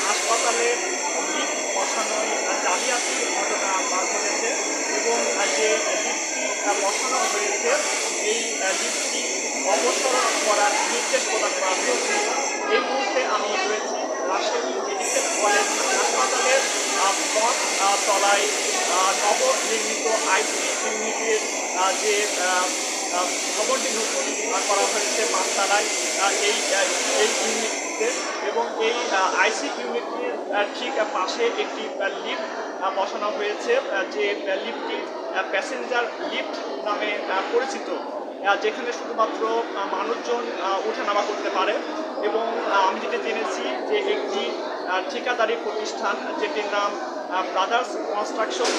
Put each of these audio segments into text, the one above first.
হাসপাতালে লিফট বসানোয় জালিয়াতি ঘটনা বার ঘটেছে এবং যে লিফটটি বসানো হয়েছে এই লিফটটি অপসারণ করার নির্দেশ প্রদান করা হয়েছে। এই মুহূর্তে আমি রয়েছি রাজশাহী মেডিকেল কলেজ হাসপাতালের পথ তলায় নবনির্মিত আইসি ইউনিটের যে ভবনটি নতুন করা হয়েছে পাঁচতলায় আহ, এই ইউনিটে এবং এই আইসি ইউনিটের ঠিক পাশে একটি লিফট বসানো হয়েছে যে লিফটটি প্যাসেঞ্জার লিফট নামে পরিচিত যেখানে শুধুমাত্র মানুষজন ওঠানামা করতে পারে এবং আমি যেটা জেনেছি যে একটি ঠিকাদারি প্রতিষ্ঠান যেটির নাম ব্রাদার্স কনস্ট্রাকশন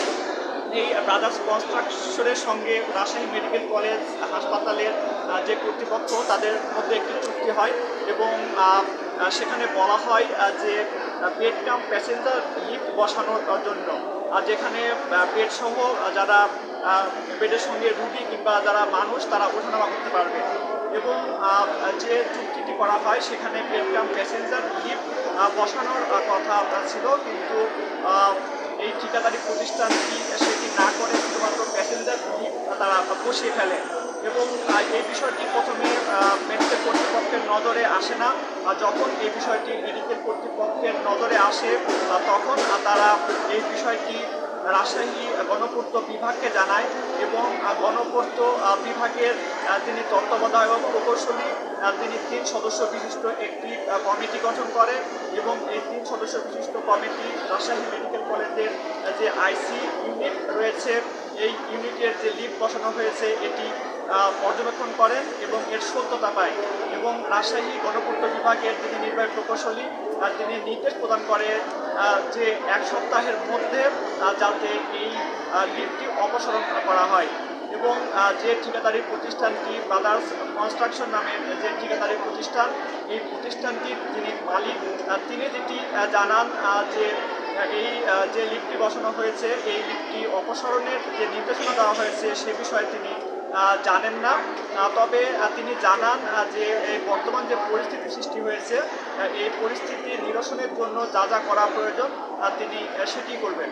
এই ব্রাদার্স কনস্ট্রাকশনের সঙ্গে রাজশাহী মেডিকেল কলেজ হাসপাতালের যে কর্তৃপক্ষ, তাদের মধ্যে একটি চুক্তি হয় এবং সেখানে বলা হয় যে বেড কাম প্যাসেঞ্জার লিফট বসানোর জন্য। আর যেখানে বেড সহ যারা বেডের সঙ্গে রুগী কিংবা যারা মানুষ, তারা ওঠানামা করতে পারবে। এবং যে চুক্তিটি করা হয়, সেখানে বেড কাম প্যাসেঞ্জার লিফট বসানোর কথা ছিল। কিন্তু এই ঠিকাদারি প্রতিষ্ঠানটি সেটি না করে শুধুমাত্র প্যাসেঞ্জার লিফট তারা বসিয়ে ফেলে। এবং এই বিষয়টি প্রথমে নজরে আসে না। যখন এই বিষয়টি মেডিকেল কর্তৃপক্ষের নজরে আসে, তখন তারা এই বিষয়টি রাজশাহী গণপূর্ত বিভাগকে জানায় এবং গণপূর্ত বিভাগের তিনি তত্ত্বাবধায়ক প্রকৌশলী তিনি তিন সদস্য বিশিষ্ট একটি কমিটি গঠন করে এবং এই তিন সদস্য বিশিষ্ট কমিটি রাজশাহী মেডিকেল কলেজের যে আইসি ইউনিট রয়েছে এই ইউনিটের যে লিফট বসানো হয়েছে, এটি পর্যবেক্ষণ করেন এবং এর সত্যতা পায় এবং রাজশাহী গণপূর্ত বিভাগের যিনি নির্বাহী প্রকৌশলী তিনি নির্দেশ প্রদান করে যে এক সপ্তাহের মধ্যে যাতে এই লিফটটি অপসারণ করা হয় এবং যে ঠিকাদারি প্রতিষ্ঠানটি ব্রাদার্স কনস্ট্রাকশন নামের যে ঠিকাদারি প্রতিষ্ঠান, এই প্রতিষ্ঠানটির যিনি মালিক তিনি যেটি জানান যে এই যে লিফটটি বসানো হয়েছে, এই লিফটটি অপসারণের যে নির্দেশনা দেওয়া হয়েছে, সে বিষয়ে তিনি জানেন না। তবে তিনি জানান যে এই বর্তমান যে পরিস্থিতি সৃষ্টি হয়েছে এই পরিস্থিতি নিরসনের জন্য যা যা করা প্রয়োজন তিনি সেটি করবেন।